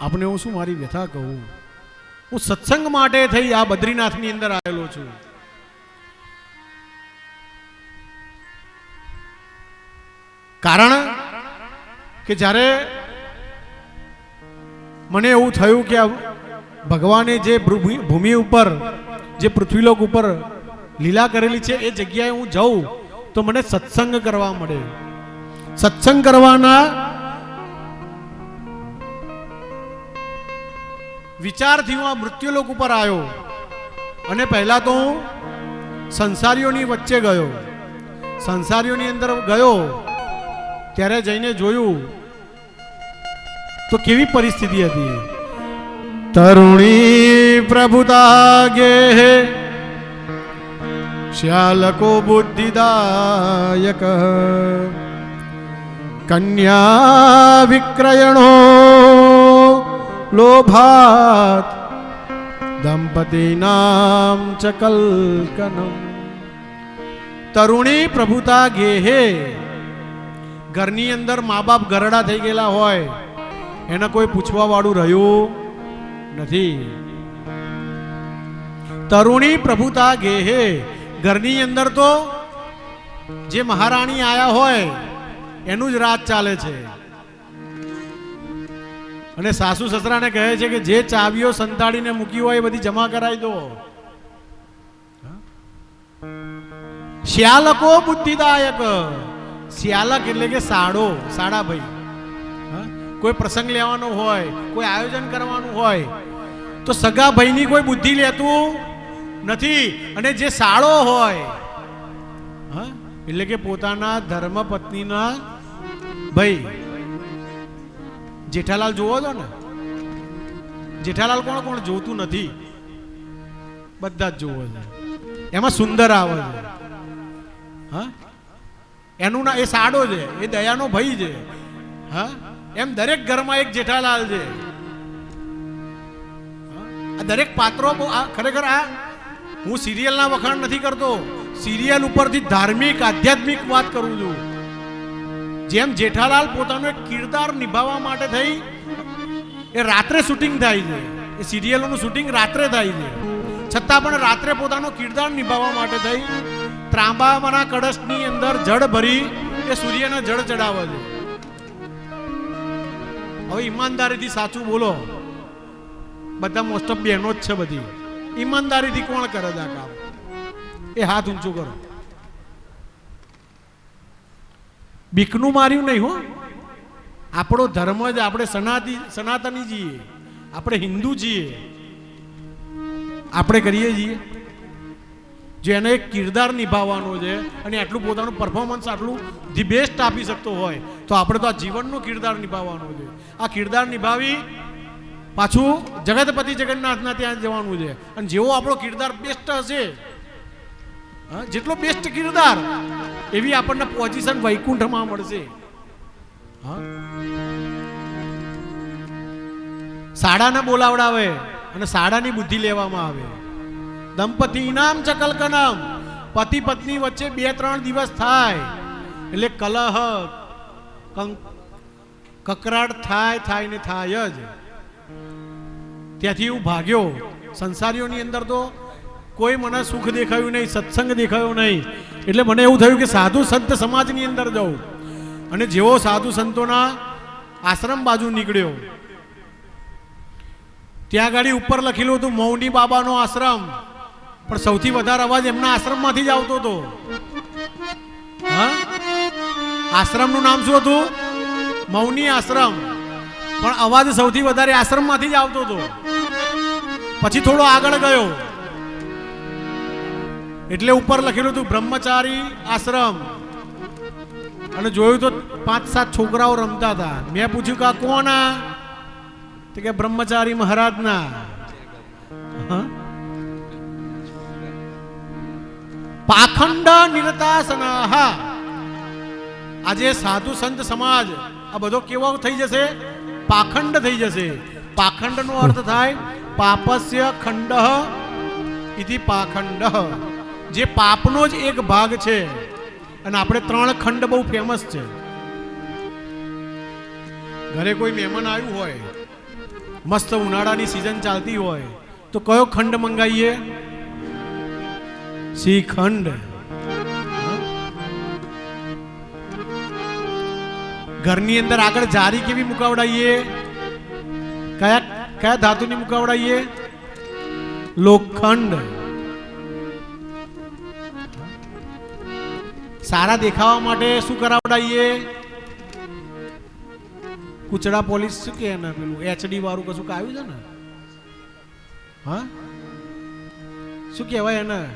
આપને હું શું મારી વ્યથા કહું? હું સત્સંગ માટે થઈ આ બદ્રીનાથની અંદર આવેલો છું. કારણ કે જ્યારે મને એવું થયું કે ભગવાને જે ભૂમિ ઉપર, જે પૃથ્વીલોક ઉપર લીલા કરેલી છે, એ જગ્યાએ હું જાઉં તો મને સત્સંગ કરવા મળે. સત્સંગ કરવાના વિચારથી હું આ મૃત્યુલોક ઉપર આવ્યો. અને પહેલાં તો હું સંસારીઓની વચ્ચે ગયો. સંસારીઓની અંદર ગયો, ત્યારે જઈને જોયું, તો કેવી પરિસ્થિતિ હતી? તરુણી પ્રભુતા ગે શ્યાલકો બુદ્ધિદાયક, કન્યા વિક્રયણો લોભાત દંપતીનામ ચ કલ્કનમ તરુણી પ્રભુતા ગેહે ઘરની અંદર મા બાપ ગરડા થઈ ગયેલા હોય, એને કોઈ પૂછવા વાળું રહ્યું નથી. તરુણી પ્રભુતા ગેહે, ઘરની અંદર તો જે મહારાણી આયા હોય, એનું જ રાજ ચાલે છે. અને સાસુ સસરાને કહે છે કે જે ચાવીઓ સંતાડીને મૂકી હોય એ બધી જમા કરાવી દો. શ્યાલકો બુદ્ધિદાયક. શ્યાલક એટલે કે સાડો સાડા ભાઈ? કોઈ પ્રસંગ લેવાનો હોય, કોઈ આયોજન કરવાનું હોય, તો સગા ભાઈની કોઈ બુદ્ધિ લેતું નથી. અને જે સાળો હોય? એટલે કે પોતાના ધર્મ પત્નીના ભાઈ. જેઠાલાલ જોવો છો ને? જેઠાલાલ કોણ? કોણ? જોતું નથી. બધા જ જોવો છે. એમાં સુંદર આવે છે. હા? એનું ના, એ સાડો છે. એ દયાનો ભાઈ છે. હા? એમ દરેક ઘરમાં એક જેઠાલાલ છે? આ દરેક પાત્રો ખરેખર આ, હું સિરિયલના વખાણ નથી કરતો. સિરિયલ ઉપરથી ધાર્મિક, આધ્યાત્મિક વાત કરું છું. જેમ જેઠાલાલ પોતાનો એક કિરદાર નિભાવવા માટે થઈ, એ રાત્રે શૂટિંગ થાય છે. એ સિરિયલોનું શૂટિંગ રાત્રે થાય છે. છતાં પણ રાત્રે પોતાનો કિરદાર નિભાવવા માટે થઈ ત્રાંબાના કળશની અંદર જળ ભરી, એ સૂર્યને જળ ચડાવે છે. હવે ઈમાનદારીથી સાચું બોલો. બધા મોસ્ટ ઓફ બહેનો જ છે બધી. ઈમાનદારીથી કોણ કરે છે આ કામ એ હાથ ઊંચું કરો. બીકનું માર્યું નહીં હો. આપણો ધર્મ જ આપણે સનાતી સનાતની છીએ આપણે હિન્દુ છીએ આપણે કરીએ છીએ. જેને એક કિરદાર નિભાવવાનો છે અને આટલું પોતાનું પરફોર્મન્સ આટલું ધી બેસ્ટ આપી શકતો હોય, તો આપણે તો આ જીવનનો કિરદાર નિભાવવાનો છે. આ કિરદાર નિભાવી પાછું જગતપતિ જગન્નાથના ત્યાં જવાનું છે. અને જેવો આપણો કિરદાર બેસ્ટ હશે જેટલો બેસ્ટ કિરદાર, એવી આપણને પોઝિશન વૈકુંઠમાં મળશે. સાડાને બોલાવડાવે અને સાડાની બુદ્ધિ લેવામાં આવે. દંપતી ઇનામ ચકલકનમ પતિ પત્ની વચ્ચે બે ત્રણ દિવસ થાય. એટલે કલહ, કંક- કકરાટ થાય થાય ને થાય જ. ત્યાંથી હું ભાગ્યો. સંસારીઓની અંદર તો કોઈ મને સુખ દેખાયું નહીં, સત્સંગ દેખાયો નહીં. એટલે મને એવું થયું કે સાધુ સંત સમાજની અંદર જવું. અને જેવો સાધુ સંતોના આશ્રમ બાજુ નીકળ્યો. ત્યાં ગાડી ઉપર લખેલું હતું, મૌની બાબાનો આશ્રમ. પણ સૌથી વધારે અવાજ એમના આશ્રમમાંથી જ આવતો હતો. હા? આશ્રમનું નામ શું હતું? મૌની આશ્રમ. પણ અવાજ સૌથી વધારે આશ્રમમાંથી જ આવતો હતો. પછી થોડો આગળ ગયો. એટલે ઉપર લખેલું હતું બ્રહ્મચારી આશ્રમ. અને જોયું તો પાંચ સાત છોકરાઓ રમતા હતા. મેં પૂછ્યું કે આ કોના? તો કે બ્રહ્મચારી મહારાજના? પાખંડ નિરતાસનાહા. આજે સાધુ સંત સમાજ, આ બધો કેવો થઈ જશે? પાખંડ થઈ જશે. પાખંડ નો અર્થ થાય પાપસ્ય ખંડ ઇતિ પાખંડ. જે પાપનો જ એક ભાગ છે. અને આપણે ત્રણ ખંડ બહુ ફેમસ છે. ઘરે કોઈ મહેમાન આવ્યું હોય, મસ્ત ઉનાળાની સિઝન ચાલતી હોય, તો કયો ખંડ મંગાવીએ શ્રીખંડ ઘરની અંદર આગળ જારી કેવી મુકાવડાવીએ કયા કયા ધાતુની મુકાવડાવીએ લોખંડ સારા દેખાવા માટે શું કરાવડાવીએ કુચડા પોલીસ શું કે એને પેલું? એચડી વાળું કશું આવ્યું છે ને? હા? શું કહેવાય એને?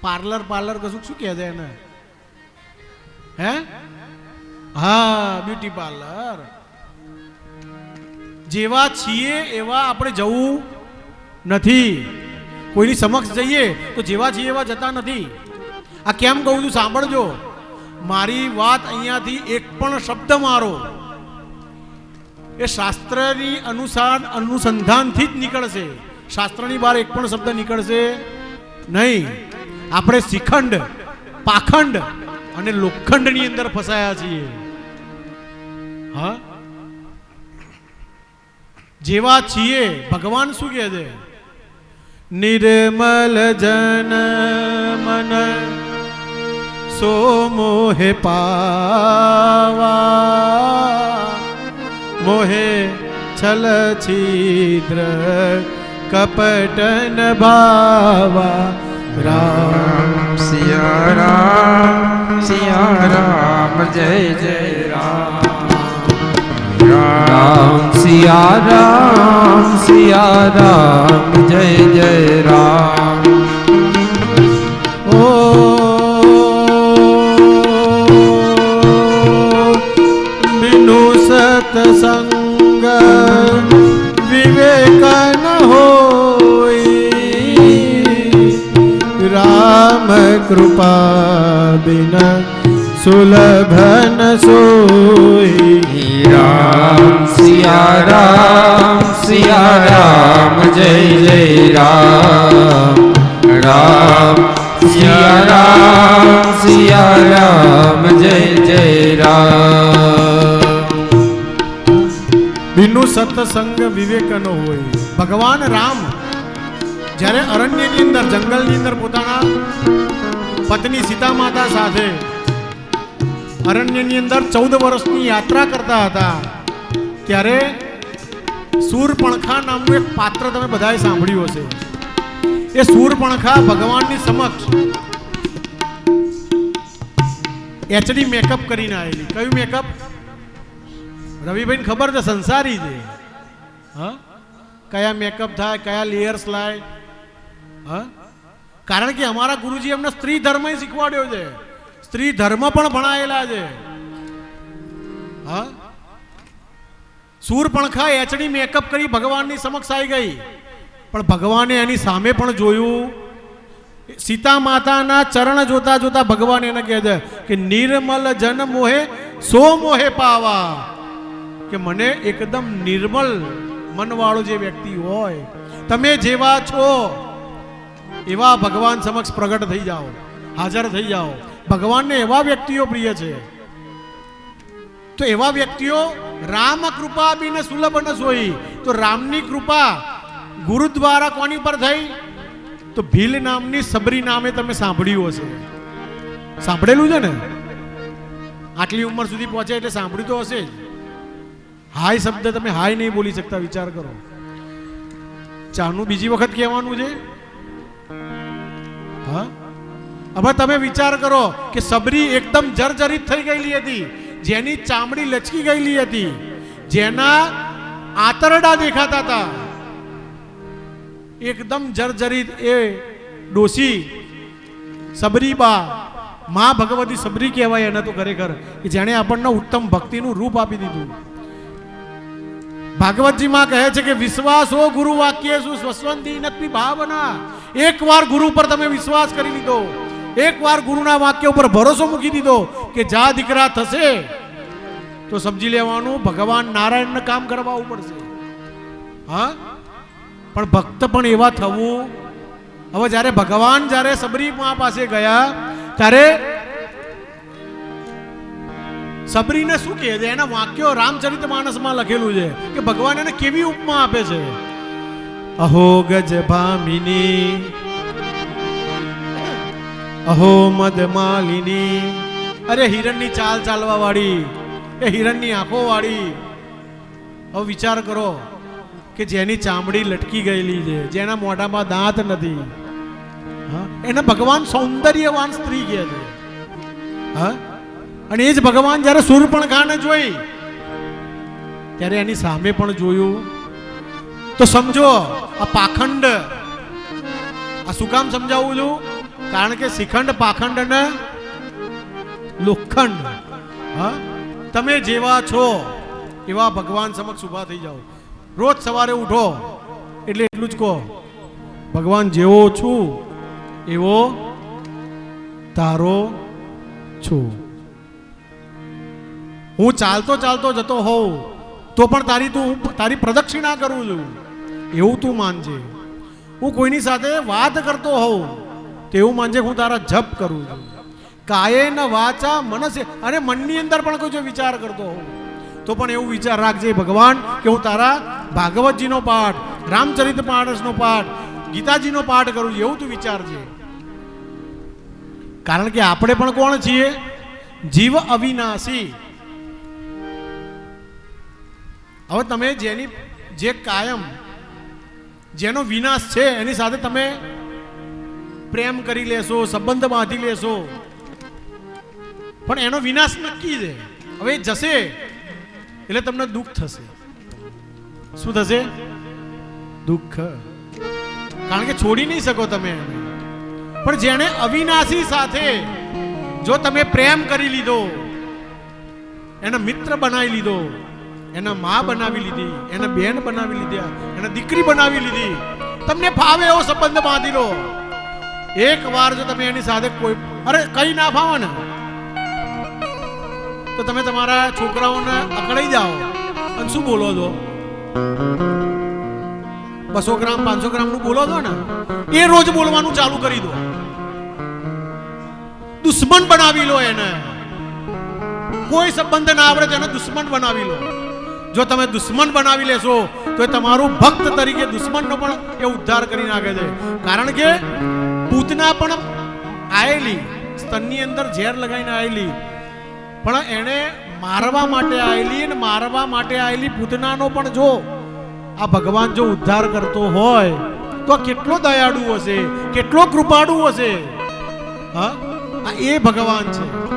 પાર્લર પાર્લર કશું શું કહે છે એને? હે? હા, બ્યુટી પાર્લર. જેવા છીએ એવા આપણે જવું નથી. કોઈની સમક્ષ જઈએ તો જેવા છીએ એવા જતા નથી. આ કેમ કહું છું સાંભળજો. મારી વાત અહીંયાથી એક પણ શબ્દ મારો. એ શાસ્ત્રની અનુસાર અનુસંધાનથી જ નીકળશે. શાસ્ત્રની બહાર એક પણ શબ્દ નીકળશે નહીં. આપણે શિખંડ, પાખંડ અને લોખંડની અંદર ફસાયા છીએ. હા? જેવા છીએ, ભગવાન શું કહે છે? નિર્મલ જન મન સો મોહે પાવા મોહે છલ છિદ્ર કપટન ભાવા રામ સિયા રામ સિયા રામ જય જય રામ રામ સિયા રામ સિયા રામ જય જય રામ કૃપા બિન સુલભ ન સોય રામ સિયા રામ સિયા રામ જય જય રામ રામ સિયા રામ સિયા રામ જય જય રામ બિનુ સત્સંગ વિવેક ન હોય ભગવાન રામ જ્યારે અરણ્યની અંદર જંગલની અંદર પોતાના પત્ની સીતા માતા સાથે અરણ્યની અંદર ચૌદ વર્ષની યાત્રા કરતા હતા. ત્યારે સૂરપણખા નામનું એક પાત્ર તમે બધાએ સાંભળ્યું હશે. એ સૂરપણખા ભગવાનની સમક્ષ એચડી મેકઅપ કરીને આવેલી કયું મેકઅપ રવિભાઈ ખબર છે, સંસારી છે. હા? કયા મેકઅપ થાય, કયા લેયર્સ લાય? હા? કારણ કે અમારા ગુરુજી અમને સ્ત્રી ધર્મ શીખવાડ્યો છે. સ્ત્રી ધર્મ પણ ભણાયેલા છે. હા? સૂરપણખા એચડી મેકઅપ કરી ભગવાનની સમક્ષ આવી ગઈ. પણ ભગવાને એની સામે પણ જોયું. સીતા માતાના ચરણ જોતા જોતા ભગવાન એને કહે છે કે, નિર્મલ જન મોહે, સો મોહે પાવા. કે મને એકદમ નિર્મલ મનવાળો જે વ્યક્તિ હોય, તમે જેવા છો. એવા ભગવાન સમક્ષ પ્રગટ થઈ જાઓ, હાજર થઈ જાઓ. ભગવાનને એવા વ્યક્તિઓ પ્રિય છે. તો એવા વ્યક્તિઓ રામ કૃપા બીને સુલભ ન સોઈ. તો રામની કૃપા ગુરુ દ્વારા કોની પર થઈ? તો ભીલ નામની સબરી નામે તમે સાંભળ્યું હશે. સાંભળેલું છે ને? આટલી ઉંમર સુધી પહોંચે એટલે સાંભળ્યું તો હશે જ. હાય શબ્દ તમે હાય નહીં બોલી શકતા, વિચાર કરો. ચાનું બીજી વખત કહેવાનું છે હા? હવે તમે વિચાર કરો કે સબરી એકદમ જર્જરિત થઈ ગયેલી હતી. જેની ચામડી લચકી ગયેલી હતી. જેના આંતરડા દેખાતા હતા. એકદમ જર્જરિત એ ડોસી સબરીબા મા ભગવતી સબરી કહેવાય એને તો ખરેખર, કે જેણે આપણને ઉત્તમ ભક્તિનું રૂપ આપી દીધું. ભાગવતજીમાં કહે છે કે વિશ્વાસ ગુરુ વાક્ય શું સ્વસ્વંતી નથી ભાવના. એકવાર ગુરુ પર તમે વિશ્વાસ કરી લીધો. એકવાર ગુરુના વાક્ય ઉપર ભરોસો મૂકી દીધો કે જા દીકરા થશે. તો સમજી લેવાનું, ભગવાન નારાયણને કામ કરવા પડશે. હા? પણ ભક્ત પણ એવા થવું. હવે જ્યારે ભગવાન જ્યારે સબરી મા પાસે ગયા, ત્યારે સબરીને શું કહે છે? એના વાક્યો રામચરિત માનસમાં લખેલું છે કે ભગવાન એને કેવી ઉપમા આપે છે? અહો ગજ ભામિની અહો મદ માલિની અરે હિરણની ચાલ ચાલવા વાળી એ હિરણની આંખો વાળી હવે વિચાર કરો કે જેની ચામડી લટકી ગયેલી છે જેના મોઢામાં દાંત નથી? એને ભગવાન સૌંદર્યવાન સ્ત્રી કહે છે હા અને એ જ ભગવાન જ્યારે શૂર્પણખાને જોઈ ત્યારે એની સામે પણ જોયું તો સમજો, આ પાખંડ, આ શું કામ સમજાવું છું? કારણ કે શિખંડ પાખંડ અને લોખંડ, હા? તમે જેવા છો, એવા ભગવાન સમક્ષ ઊભા થઈ જાઓ. રોજ સવારે ઉઠો, એટલે એટલું જ કહો. ભગવાન જેવો છું, એવો તારો છું. હું ચાલતો ચાલતો જતો હોઉં, તો પણ તારી તું, તારી પ્રદક્ષિણા કરું છું. એવું તું માનજે. હું કોઈની સાથે વાત કરતો હોઉં, તેવું માનજે હું તારા જપ કરું છું. કાયે ન વાચા મનસે. અને મનની અંદર પણ કોઈ જો વિચાર કરતો હોઉં, તો પણ એવું વિચાર રાખજે ભગવાન કે હું તારા ભાગવતજીનો પાઠ, રામચરિત માણસનો પાઠ, ગીતાજીનો પાઠ કરું એવું તું વિચારજે. કારણ કે આપણે પણ કોણ છીએ? જીવ અવિનાશી. હવે તમે જેની જે કાયમ જેનો વિનાશ છે, એની સાથે તમે પ્રેમ કરી લેશો, સંબંધ બાંધી લેશો. પણ એનો વિનાશ નક્કી છે. હવે જશે, એટલે તમને દુઃખ થશે. શું થશે? દુઃખ. કારણ કે છોડી નહીં શકો તમે પણ જેણે અવિનાશી સાથે જો તમે પ્રેમ કરી લીધો, એને મિત્ર બનાવી લીધો એને મા બનાવી લીધી, એને બેન બનાવી લીધી, એને દીકરી બનાવી લીધી. તમને ફાવે એવો સંબંધ બાંધી લો. એક વાર જો તમે એની સાથે કોઈ અરે, કઈ ના ફાવો ને, તો તમે તમારા છોકરાઓને અકળાઈ જાઓ. અને શું બોલો છો? બસો ગ્રામ, પાંચસો ગ્રામનું બોલો છો ને? એ રોજ બોલવાનું ચાલુ કરી દો. દુશ્મન બનાવી લો એને. કોઈ સંબંધ ના આવડે તો એને દુશ્મન બનાવી લો. જો તમે દુશ્મન બનાવી લેશો, તો એ તમારું ભક્ત તરીકે દુશ્મનનો પણ એ ઉદ્ધાર કરી નાખે છે. કારણ કે પૂતના પણ આયેલી, સ્તનની અંદર ઝેર લગાવીને આવેલી પણ એણે મારવા માટે આવેલી અને મારવા માટે આવેલી પૂતનાનો પણ જો આ ભગવાન જો ઉદ્ધાર કરતો હોય, તો કેટલો દયાળુ હશે, કેટલો કૃપાળુ હશે. હા? આ એ ભગવાન છે.